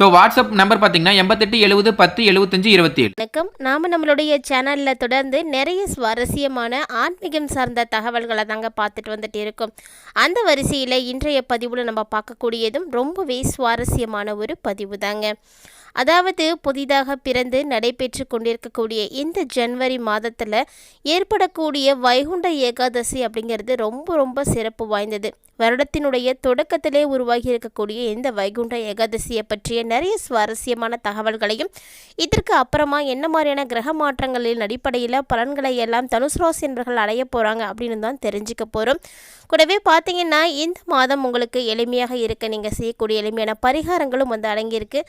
So WhatsApp number பார்த்தீங்கன்னா எண்பத்தெட்டு எழுபது பத்து எழுபத்தஞ்சு இருபத்தி ஏழு வணக்கம். நாம் நம்மளுடைய சேனலில் தொடர்ந்து நிறைய சுவாரஸ்யமான ஆன்மீகம் சார்ந்த தகவல்களை தாங்க பார்த்துட்டு வந்துட்டு இருக்கோம். அந்த வரிசையில் இன்றைய பதிவில் நம்ம பார்க்கக்கூடியதும் ரொம்பவே சுவாரஸ்யமான ஒரு பதிவு தாங்க. அதாவது புதிதாக பிறந்து நடைபெற்று கொண்டிருக்கக்கூடிய இந்த ஜனவரி மாதத்தில் ஏற்படக்கூடிய வைகுண்ட ஏகாதசி அப்படிங்கிறது ரொம்ப ரொம்ப சிறப்பு வாய்ந்தது. வருடத்தினுடைய தொடக்கத்திலே உருவாகி இருக்கக்கூடிய இந்த வைகுண்ட ஏகாதசியை பற்றிய நிறைய சுவாரஸ்யமான தகவல்களையும் இதற்கு அப்புறமா என்ன மாதிரியான கிரக மாற்றங்களின் அடிப்படையில் பலன்களை எல்லாம் தனுசு ராசி என்பர்கள் அடைய போகிறாங்க அப்படின்னு தான் தெரிஞ்சுக்க போகிறோம் கூடவே பார்த்தீங்கன்னா இந்த மாதம் உங்களுக்கு எளிமையாக இருக்க நீங்கள் செய்யக்கூடிய எளிமையான பரிகாரங்களும் வந்து அடங்கியிருக்கு.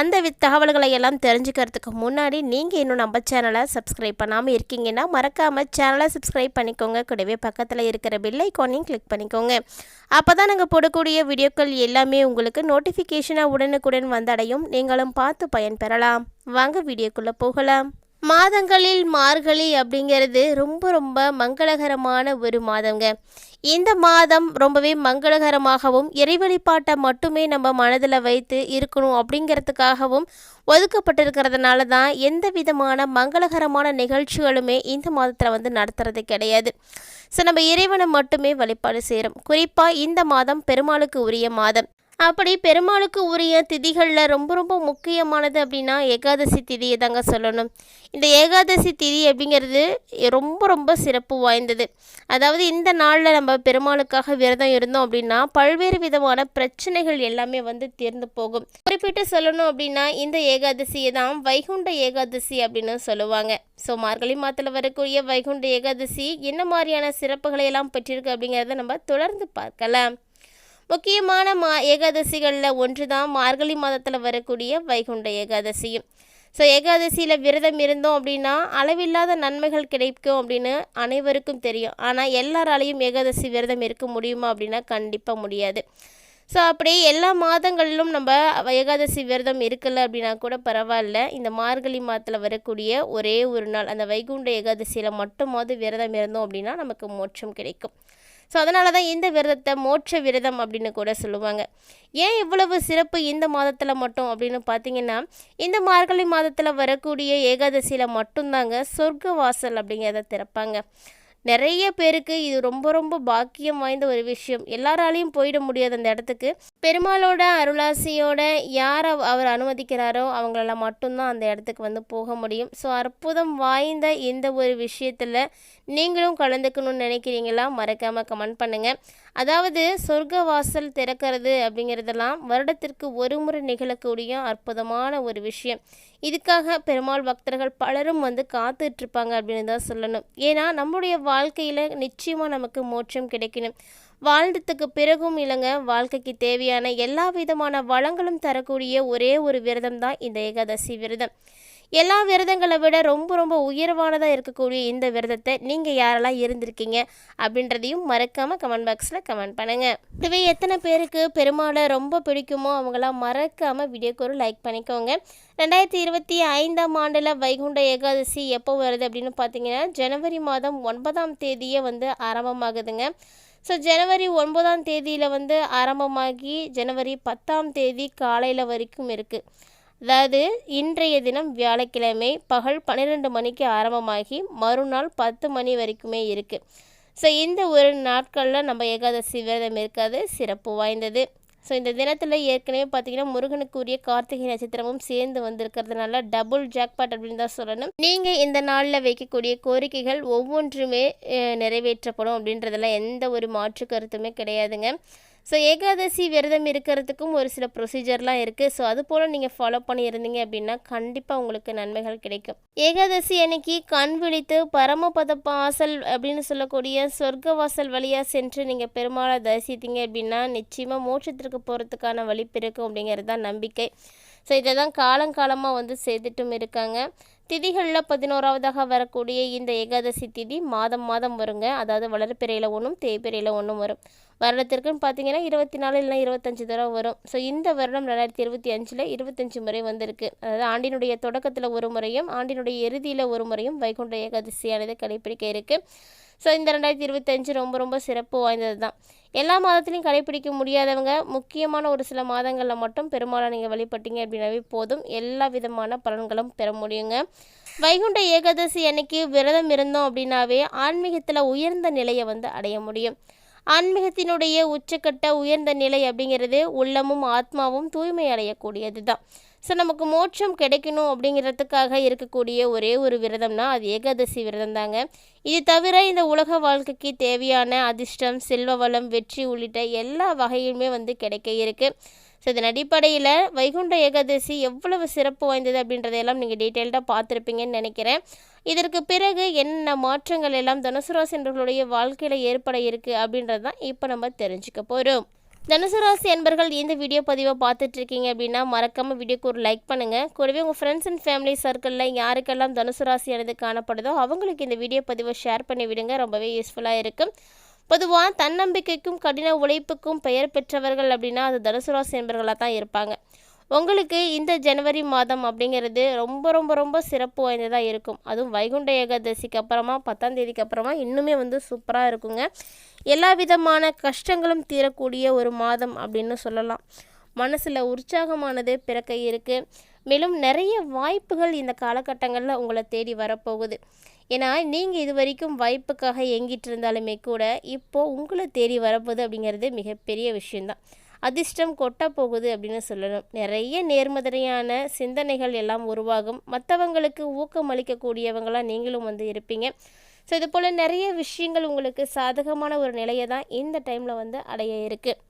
அந்த தகவல்களை எல்லாம் தெரிஞ்சுக்கிறதுக்கு முன்னாடி நீங்கள் இன்னும் நம்ம சேனலை சப்ஸ்கிரைப் பண்ணாமல் இருக்கீங்கன்னா மறக்காமல் சேனலை சப்ஸ்கிரைப் பண்ணிக்கோங்க. கூடவே பக்கத்தில் இருக்கிற பில்லைக்கானையும் கிளிக் பண்ணிக்கோங்க. அப்போ தான் நாங்கள் போடக்கூடிய வீடியோக்கள் எல்லாமே உங்களுக்கு நோட்டிஃபிகேஷனாக உடனுக்குடன் வந்தடையும். நீங்களும் பார்த்து பயன்பெறலாம் வாங்க வீடியோக்குள்ளே போகலாம். மாதங்களில் மார்கழி அப்படிங்கிறது ரொம்ப ரொம்ப மங்களகரமான ஒரு மாதங்க. இந்த மாதம் ரொம்பவே மங்களகரமாகவும் இறை வழிபாட்டை மட்டுமே நம்ம மனதில் வைத்து இருக்கணும் அப்படிங்கிறதுக்காகவும் ஒதுக்கப்பட்டிருக்கிறதுனால தான் எந்த விதமான மங்களகரமான நிகழ்ச்சிகளுமே இந்த மாதத்தில் வந்து நடத்துறது கிடையாது. ஸோ நம்ம இறைவனை மட்டுமே வழிபாடு செய்கிறோம் குறிப்பாக இந்த மாதம் பெருமாளுக்கு உரிய மாதம். அப்படி பெருமாளுக்கு உரிய திதிகளில் ரொம்ப ரொம்ப முக்கியமானது அப்படின்னா ஏகாதசி திதியை தாங்க சொல்லணும். இந்த ஏகாதசி திதி அப்படிங்கிறது ரொம்ப ரொம்ப சிறப்பு வாய்ந்தது. அதாவது இந்த நாளில் நம்ம பெருமாளுக்காக விரதம் இருந்தோம் அப்படின்னா பல்வேறு விதமான பிரச்சனைகள் எல்லாமே வந்து தீர்ந்து போகும். குறிப்பிட்டு சொல்லணும் அப்படின்னா இந்த ஏகாதசியை தான் வைகுண்ட ஏகாதசி அப்படின்னு சொல்லுவாங்க. ஸோ மார்கழி மாதத்தில் வரக்கூடிய வைகுண்ட ஏகாதசி என்ன மாதிரியான சிறப்புகளை எல்லாம் பெற்றிருக்கு அப்படிங்கிறத நம்ம தொடர்ந்து பார்க்கலாம். முக்கியமான மா ஏகாதசிகளில் ஒன்று தான் மார்கழி மாதத்தில் வரக்கூடிய வைகுண்ட ஏகாதசியும் ஸோ ஏகாதசியில் விரதம் இருந்தோம் அப்படின்னா அளவில்லாத நன்மைகள் கிடைக்கும் அப்படின்னு அனைவருக்கும் தெரியும். ஆனால் எல்லாராலையும் ஏகாதசி விரதம் இருக்க முடியுமா அப்படின்னா கண்டிப்பாக முடியாது. ஸோ அப்படி எல்லா மாதங்களிலும் நம்ம ஏகாதசி விரதம் இருக்கலை அப்படின்னா கூட பரவாயில்ல. இந்த மார்கழி மாதத்தில் வரக்கூடிய ஒரே ஒரு நாள் அந்த வைகுண்ட ஏகாதசியில் மட்டுமாவது விரதம் இருந்தோம் அப்படின்னா நமக்கு மோட்சம் கிடைக்கும். ஸோ அதனால தான் இந்த விரதத்தை மோட்ச விரதம் அப்படின்னு கூட சொல்லுவாங்க. ஏன் இவ்வளவு சிறப்பு இந்த மாதத்தில் மட்டும் அப்படின்னு பார்த்தீங்கன்னா இந்த மார்கழி மாதத்தில் வரக்கூடிய ஏகாதசியில் மட்டும்தாங்க சொர்க்க வாசல் அப்படிங்கிறத திறப்பாங்க. நிறைய பேருக்கு இது ரொம்ப ரொம்ப பாக்கியம் வாய்ந்த ஒரு விஷயம். எல்லாராலையும் போயிட முடியாது அந்த இடத்துக்கு. பெருமாளோட அருளாசியோட யார் அவர் அனுமதிக்கிறாரோ அவங்களால மட்டும்தான் அந்த இடத்துக்கு வந்து போக முடியும். ஸோ அற்புதம் வாய்ந்த இந்த ஒரு விஷயத்தில் நீங்களும் கலந்துக்கணும்னு நினைக்கிறீங்களா? மறக்காமல் கமெண்ட் பண்ணுங்கள் அதாவது சொர்க்க வாசல் திறக்கிறது அப்படிங்கிறதெல்லாம் வருடத்திற்கு ஒரு முறை நிகழக்கூடிய அற்புதமான ஒரு விஷயம். இதுக்காக பெருமாள் பக்தர்கள் பலரும் வந்து காத்துட்ருப்பாங்க அப்படின்னு தான் சொல்லணும். ஏன்னா நம்முடைய வாழ்க்கையில் நிச்சயமாக நமக்கு மோட்சம் கிடைக்கணும். வாழ்ந்ததுக்கு பிறகும் இல்லைங்க வாழ்க்கைக்கு தேவையான எல்லா விதமான வளங்களும் தரக்கூடிய ஒரே ஒரு விரதம் தான் இந்த ஏகாதசி விரதம். எல்லா விரதங்களை விட ரொம்ப ரொம்ப உயர்வானதாக இருக்கக்கூடிய இந்த விரதத்தை நீங்கள் யாரெல்லாம் இருந்திருக்கீங்க அப்படின்றதையும் மறக்காமல் கமெண்ட் பாக்ஸில் கமெண்ட் பண்ணுங்கள் இதுவே எத்தனை பேருக்கு பெருமாளை ரொம்ப பிடிக்குமோ அவங்களாம் மறக்காமல் வீடியோக்கு ஒரு லைக் பண்ணிக்கோங்க. ரெண்டாயிரத்தி இருபத்தி ஐந்தாம் ஆண்டில் வைகுண்ட ஏகாதசி எப்போ வருது அப்படின்னு பார்த்தீங்கன்னா ஜனவரி மாதம் ஒன்பதாம் தேதியே வந்து ஆரம்பமாகுதுங்க. ஸோ ஜனவரி ஒன்பதாம் தேதியில் வந்து ஆரம்பமாகி ஜனவரி பத்தாம் தேதி காலையில் வரைக்கும் இருக்குது அதாவது இன்றைய தினம் வியாழக்கிழமை பகல் பன்னிரெண்டு மணிக்கு ஆரம்பமாகி மறுநாள் பத்து மணி வரைக்குமே இருக்குது ஸோ இந்த ஒரு நாட்களில் நம்ம ஏகாதசி விரதம் இருக்காது சிறப்பு வாய்ந்தது. ஸோ இந்த தினத்தில் ஏற்கனவே பார்த்தீங்கன்னா முருகனுக்குரிய கார்த்திகை நட்சத்திரமும் சேர்ந்து வந்திருக்கிறதுனால டபுள் ஜாக்பாட் அப்படின்னு தான் சொல்லணும். நீங்கள் இந்த நாளில் வைக்கக்கூடிய கோரிக்கைகள் ஒவ்வொன்றுமே நிறைவேற்றப்படும் அப்படின்றதெல்லாம் எந்த ஒரு மாற்று கருத்துமே கிடையாதுங்க. ஸோ ஏகாதசி விரதம் இருக்கிறதுக்கும் ஒரு சில ப்ரொசீஜர்லாம் இருக்குது ஸோ அது போல் நீங்கள் ஃபாலோ பண்ணியிருந்தீங்க அப்படின்னா கண்டிப்பாக உங்களுக்கு நன்மைகள் கிடைக்கும். ஏகாதசி அன்னைக்கு கண் விழித்து பரமபத வாசல் அப்படின்னு சொல்லக்கூடிய சொர்க்க வாசல் வழியாக சென்று நீங்கள் பெருமாளை தரிசித்தீங்க அப்படின்னா நிச்சயமாக மோட்சத்திற்கு போகிறதுக்கான வழி பிறக்கும் அப்படிங்கிறது தான் நம்பிக்கை. ஸோ இதை தான் காலங்காலமாக வந்து செய்துட்டும் இருக்காங்க. திதிகளில் பதினோராவதாக வரக்கூடிய இந்த ஏகாதசி திதி மாதம் மாதம் வருங்க. அதாவது வளர்பிறையில் ஒன்றும் தேய்பிறையில் ஒன்றும் வரும். வருடத்திற்குன்னு பார்த்தீங்கன்னா இருபத்தி நாலு இல்லைனா இருபத்தஞ்சி தடவை வரும். ஸோ இந்த வருடம் ரெண்டாயிரத்தி இருபத்தி அஞ்சில் இருபத்தஞ்சி முறை வந்திருக்கு. அதாவது ஆண்டினுடைய தொடக்கத்தில் ஒரு முறையும் ஆண்டினுடைய இறுதியில் ஒரு முறையும் வைகுண்ட ஏகாதசியானது கடைப்பிடிக்க இருக்குது ஸோ இந்த ரெண்டாயிரத்தி இருபத்தஞ்சு ரொம்ப ரொம்ப சிறப்பு வாய்ந்தது தான் எல்லா மாதத்துலையும் கடைப்பிடிக்க முடியாதவங்க முக்கியமான ஒரு சில மாதங்களில் மட்டும் பெருமாளை நீங்கள் வழிபட்டீங்க அப்படின்னாவே போதும். எல்லா விதமான பலன்களும் பெற முடியுங்க. வைகுண்ட ஏகாதசி அன்னைக்கு விரதம் இருந்தோம் அப்படின்னாவே ஆன்மீகத்தில் உயர்ந்த நிலையை வந்து அடைய முடியும். ஆன்மீகத்தினுடைய உச்சக்கட்ட உயர்ந்த நிலை அப்படிங்கிறது உள்ளமும் ஆத்மாவும் தூய்மை அடையக்கூடியது தான் ஸோ நமக்கு மோட்சம் கிடைக்கணும் அப்படிங்கிறதுக்காக இருக்கக்கூடிய ஒரே ஒரு விரதம்னா அது ஏகாதசி விரதம் தாங்க இது தவிர இந்த உலக வாழ்க்கைக்கு தேவையான அதிர்ஷ்டம் செல்வ வளம் வெற்றி உள்ளிட்ட எல்லா வகையுமே வந்து கிடைக்க இருக்குது ஸோ இதன் அடிப்படையில் வைகுண்ட ஏகாதசி எவ்வளவு சிறப்பு வாய்ந்தது அப்படின்றதையெல்லாம் நீங்கள் டீட்டெயில்டாக பார்த்துருப்பீங்கன்னு நினைக்கிறேன். இதற்கு பிறகு என்ன மாற்றங்கள் எல்லாம் தனுசு என்பவர்களுடைய வாழ்க்கையில் ஏற்பட இருக்குது அப்படின்றது தான் இப்போ நம்ம தெரிஞ்சுக்க போகிறோம் தனுசு ராசி என்பர்கள் இந்த வீடியோ பதிவை பார்த்துட்டு இருக்கீங்க அப்படின்னா மறக்காமல் வீடியோக்கு ஒரு லைக் பண்ணுங்கள் கூடவே உங்கள் ஃப்ரெண்ட்ஸ் அண்ட் ஃபேமிலி சர்க்கிளில் யாருக்கெல்லாம் தனுசு எனது காணப்படுதோ அவங்களுக்கு இந்த வீடியோ பதிவை ஷேர் பண்ணி விடுங்க. ரொம்பவே யூஸ்ஃபுல்லாக இருக்கும். பொதுவாக தன்னம்பிக்கைக்கும் கடின உழைப்புக்கும் பெயர் பெற்றவர்கள் அப்படின்னா அது தனுசு ராசி என்பர்களாக தான் இருப்பாங்க. உங்களுக்கு இந்த ஜனவரி மாதம் அப்படிங்கிறது ரொம்ப ரொம்ப ரொம்ப சிறப்பு வாய்ந்ததாக இருக்கும். அதுவும் வைகுண்ட ஏகாதசிக்கு அப்புறமா பத்தாம் தேதிக்கு அப்புறமா இன்னுமே வந்து சூப்பராக இருக்குங்க. எல்லா விதமான கஷ்டங்களும் தீரக்கூடிய ஒரு மாதம் அப்படின்னு சொல்லலாம். மனசில் உற்சாகமானது பிறக்க இருக்குது மேலும் நிறைய வாய்ப்புகள் இந்த காலகட்டங்களில் உங்களை தேடி வரப்போகுது. ஏன்னா நீங்கள் இது வரைக்கும் வாய்ப்புக்காக ஏங்கிட்டு இருந்தாலுமே கூட இப்போது உங்களை தேடி வரப்போகுது அப்படிங்கிறது மிகப்பெரிய விஷயந்தான் அதிர்ஷ்டம் கொட்ட போகுது அப்படின்னு சொல்லணும். நிறைய நேர்மதிரையான சிந்தனைகள் எல்லாம் உருவாகும். மற்றவங்களுக்கு ஊக்கம் அளிக்கக்கூடியவங்களாக நீங்களும் வந்து இருப்பீங்க. ஸோ இது போல் நிறைய விஷயங்கள் உங்களுக்கு சாதகமான ஒரு நிலையை தான் இந்த டைமில் வந்து அடைய இருக்குது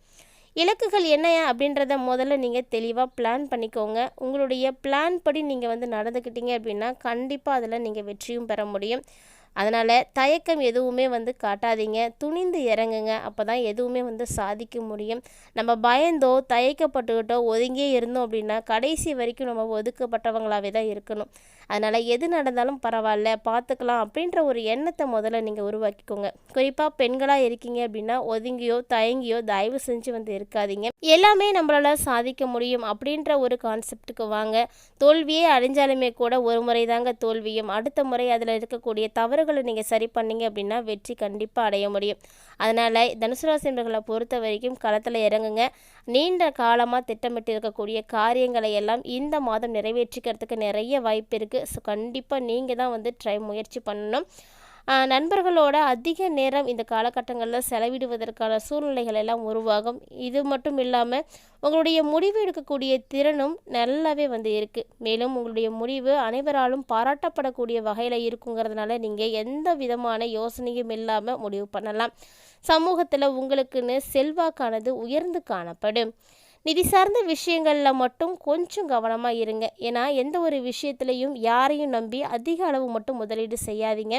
இலக்குகள் என்ன அப்படின்றத முதல்ல நீங்கள் தெளிவாக பிளான் பண்ணிக்கோங்க. உங்களுடைய பிளான் படி நீங்கள் வந்து நடந்துக்கிட்டீங்க அப்படின்னா கண்டிப்பாக அதில் நீங்கள் வெற்றியும் பெற முடியும். அதனால் தயக்கம் எதுவுமே வந்து காட்டாதீங்க. துணிந்து இறங்குங்க. அப்போ தான் எதுவுமே வந்து சாதிக்க முடியும். நம்ம பயந்தோ தயக்கப்பட்டுக்கிட்டோ ஒதுங்கியே இருந்தோம் அப்படின்னா கடைசி வரைக்கும் நம்ம ஒதுக்கப்பட்டவங்களாகவே தான் இருக்கணும். அதனால் எது நடந்தாலும் பரவாயில்ல பார்த்துக்கலாம் அப்படின்ற ஒரு எண்ணத்தை முதல்ல நீங்கள் உருவாக்கிக்கோங்க. குறிப்பாக பெண்களாக இருக்கீங்க அப்படின்னா ஒதுங்கியோ தயங்கியோ தயவு செஞ்சு வந்து இருக்காதீங்க. எல்லாமே நம்மளால் சாதிக்க முடியும் அப்படின்ற ஒரு கான்செப்டுக்கு வாங்க. தோல்வியே அடைஞ்சாலுமே கூட ஒரு முறை தாங்க தோல்வியும். அடுத்த முறை அதில் இருக்கக்கூடிய தவறுகளை நீங்கள் சரி பண்ணீங்க அப்படின்னா வெற்றி கண்டிப்பாக அடைய முடியும். அதனால் தனுசு ராசி பொறுத்த வரைக்கும் களத்தில் இறங்குங்க. நீண்ட காலமாக திட்டமிட்டு இருக்கக்கூடிய காரியங்களை எல்லாம் இந்த மாதம் நிறைவேற்றிக்கிறதுக்கு நிறைய வாய்ப்பு இருக்குது ஸோ கண்டிப்பாக நீங்கள் தான் வந்து ட்ரை முயற்சி பண்ணணும். நண்பர்களோட அதிக நேரம் இந்த காலகட்டங்களில் செலவிடுவதற்கான சூழ்நிலைகள் எல்லாம் உருவாகும். இது மட்டும் இல்லாமல் உங்களுடைய முடிவு எடுக்கக்கூடிய திறனும் நல்லாவே வந்து இருக்குது மேலும் உங்களுடைய முடிவு அனைவராலும் பாராட்டப்படக்கூடிய வகையில் இருக்குங்கிறதுனால நீங்கள் எந்த விதமான யோசனையும் இல்லாமல் முடிவு பண்ணலாம். சமூகத்தில் உங்களுக்குன்னு செல்வாக்கானது உயர்ந்து காணப்படும். நிதி சார்ந்த விஷயங்களில் மட்டும் கொஞ்சம் கவனமாக இருங்க. ஏன்னா எந்த ஒரு விஷயத்துலையும் யாரையும் நம்பி அதிக அளவு மட்டும் முதலீடு செய்யாதீங்க.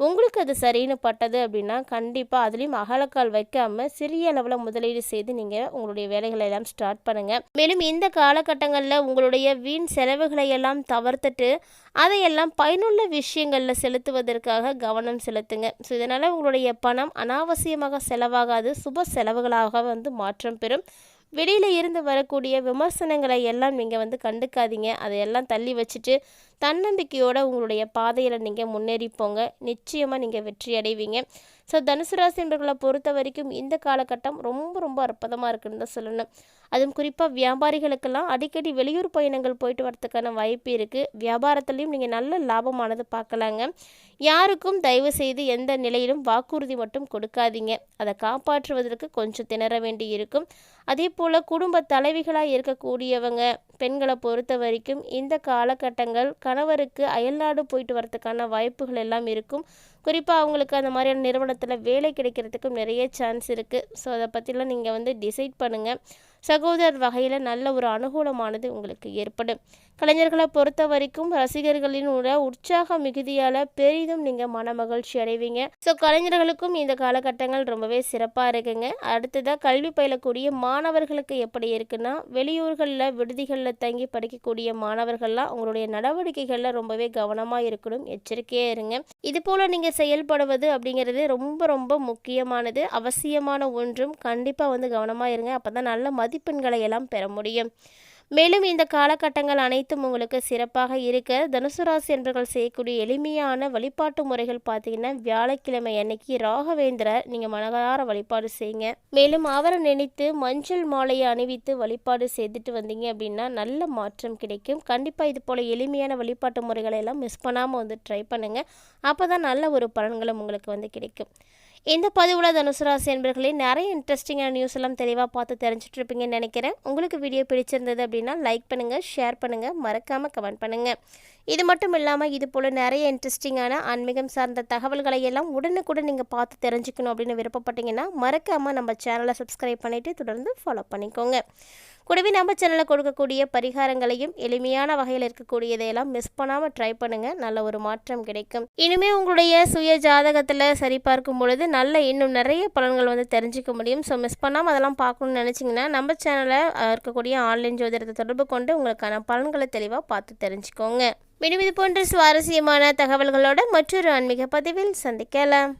உங்களுக்கு அது சரின்னு பட்டது அப்படின்னா கண்டிப்பாக அதுலேயும் அகலக்கால் வைக்காமல் சிறிய அளவில் முதலீடு செய்து நீங்கள் உங்களுடைய வேலைகளை எல்லாம் ஸ்டார்ட் பண்ணுங்கள் மேலும் இந்த காலகட்டங்களில் உங்களுடைய வீண் செலவுகளை எல்லாம் தவிர்த்துட்டு அதையெல்லாம் பயனுள்ள விஷயங்களில் செலுத்துவதற்காக கவனம் செலுத்துங்க. ஸோ இதனால் உங்களுடைய பணம் அனாவசியமாக செலவாகாது. சுப செலவுகளாக வந்து மாற்றம் பெறும். வெளியில் இருந்து வரக்கூடிய விமர்சனங்களை எல்லாம் நீங்கள் வந்து கண்டுக்காதீங்க. அதையெல்லாம் தள்ளி வச்சுட்டு தன்னம்பிக்கையோடு உங்களுடைய பாதையில் நீங்கள் முன்னேறி போங்க. நிச்சயமாக நீங்கள் வெற்றி அடைவீங்க. ஸோ தனுசு ராசி என்பவர்களை பொறுத்த வரைக்கும் இந்த காலகட்டம் ரொம்ப ரொம்ப அற்புதமாக இருக்குன்னு தான் சொல்லணும். அதுவும் குறிப்பாக வியாபாரிகளுக்கெல்லாம் அடிக்கடி வெளியூர் பயணங்கள் போயிட்டு வரதுக்கான வாய்ப்பு இருக்குது வியாபாரத்துலேயும் நீங்கள் நல்ல லாபமானது பார்க்கலாங்க யாருக்கும் தயவு செய்து எந்த நிலையிலும் வாக்குறுதி மட்டும் கொடுக்காதீங்க. அதை காப்பாற்றுவதற்கு கொஞ்சம் திணற வேண்டி இருக்கும். அதே போல் குடும்ப தலைவிகளாக இருக்கக்கூடியவங்க பெண்களை பொறுத்த வரைக்கும் இந்த காலகட்டங்கள் கணவருக்கு அயல்நாடு போயிட்டு வரதுக்கான வாய்ப்புகள் எல்லாம் இருக்கும். குறிப்பாக அவங்களுக்கு அந்த மாதிரியான நிறுவனத்தில் வேலை கிடைக்கிறதுக்கும் நிறைய சான்ஸ் இருக்குது ஸோ அதை பற்றிலாம் நீங்கள் வந்து டிசைட் பண்ணுங்கள் சகோதரர் வகையில் நல்ல ஒரு அனுகூலமானது உங்களுக்கு ஏற்படும். கலைஞர்களை பொறுத்த வரைக்கும் ரசிகர்களின் உள்ள உற்சாக மிகுதியால் பெரிதும் நீங்கள் மன மகிழ்ச்சி அடைவீங்க. ஸோ கலைஞர்களுக்கும் இந்த காலகட்டங்கள் ரொம்பவே சிறப்பாக இருக்குங்க. அடுத்ததாக கல்வி பயிலக்கூடிய மாணவர்களுக்கு எப்படி இருக்குன்னா வெளியூர்களில் விடுதிகளில் தங்கி படிக்கக்கூடிய மாணவர்கள்லாம் உங்களுடைய நடவடிக்கைகளில் ரொம்பவே கவனமாக இருக்கணும் எச்சரிக்கையாக இருங்க. இது போல் நீங்கள் செயல்படுவது அப்படிங்கிறது ரொம்ப ரொம்ப முக்கியமானது. அவசியமான ஒன்றும் கண்டிப்பாக வந்து கவனமாக இருங்க. அப்போ தான் நல்ல மதிப்பெண்களை எல்லாம் பெற முடியும். மேலும் இந்த காலகட்டங்கள் அனைத்தும் உங்களுக்கு சிறப்பாக இருக்க தனுசு ராசி என்பர்கள் செய்யக்கூடிய எளிமையான வழிபாட்டு முறைகள் பார்த்தீங்கன்னா வியாழக்கிழமை அன்னைக்கு ராகவேந்திர நீங்கள் மனதார வழிபாடு செய்யுங்க. மேலும் அவரை நினைத்து மஞ்சள் மாலையை அணிவித்து வழிபாடு செய்துட்டு வந்தீங்க அப்படின்னா நல்ல மாற்றம் கிடைக்கும். கண்டிப்பாக இது போல் எளிமையான வழிபாட்டு முறைகளை எல்லாம் மிஸ் பண்ணாமல் வந்து ட்ரை பண்ணுங்கள் அப்போ தான் நல்ல ஒரு பலன்களும் உங்களுக்கு வந்து கிடைக்கும். இந்த பதிவில் தனுசு ராசி என்பர்களே நிறைய இன்ட்ரெஸ்டிங்கான நியூஸ் எல்லாம் தெளிவாக பார்த்து தெரிஞ்சுட்டு இருப்பீங்கன்னு நினைக்கிறேன். உங்களுக்கு வீடியோ பிடிச்சிருந்தது அப்படின்னா லைக் பண்ணுங்கள் ஷேர் பண்ணுங்கள் மறக்காமல் கமெண்ட் பண்ணுங்கள் இது மட்டும் இல்லாமல் இது போல் நிறைய இன்ட்ரெஸ்டிங்கான ஆன்மீகம் சார்ந்த தகவல்களை எல்லாம் உடனுக்குடன் நீங்கள் பார்த்து தெரிஞ்சுக்கணும் அப்படின்னு விருப்பப்பட்டீங்கன்னா மறக்காமல் நம்ம சேனலை சப்ஸ்கிரைப் பண்ணிவிட்டு தொடர்ந்து ஃபாலோ பண்ணிக்கோங்க. கூடவே நம்ம சேனலில் கொடுக்கக்கூடிய பரிகாரங்களையும் எளிமையான வகையில் இருக்கக்கூடியதையெல்லாம் மிஸ் பண்ணாமல் ட்ரை பண்ணுங்கள் நல்ல ஒரு மாற்றம் கிடைக்கும். இனிமேல் உங்களுடைய சுய ஜாதகத்தில் சரி பார்க்கும் பொழுது நல்ல இன்னும் நிறைய பலன்கள் வந்து தெரிஞ்சுக்க முடியும். ஸோ மிஸ் பண்ணாமல் அதெல்லாம் பார்க்கணும்னு நினச்சிங்கன்னா நம்ம சேனலில் இருக்கக்கூடிய ஆன்லைன் ஜோதிடத்தை தொடர்பு கொண்டு உங்களுக்கான பலன்களை தெளிவாக பார்த்து தெரிஞ்சுக்கோங்க. மீண்டும் இது போன்ற சுவாரஸ்யமான தகவல்களோட மற்றொரு ஆன்மீக பதிவில் சந்திக்கலாம்.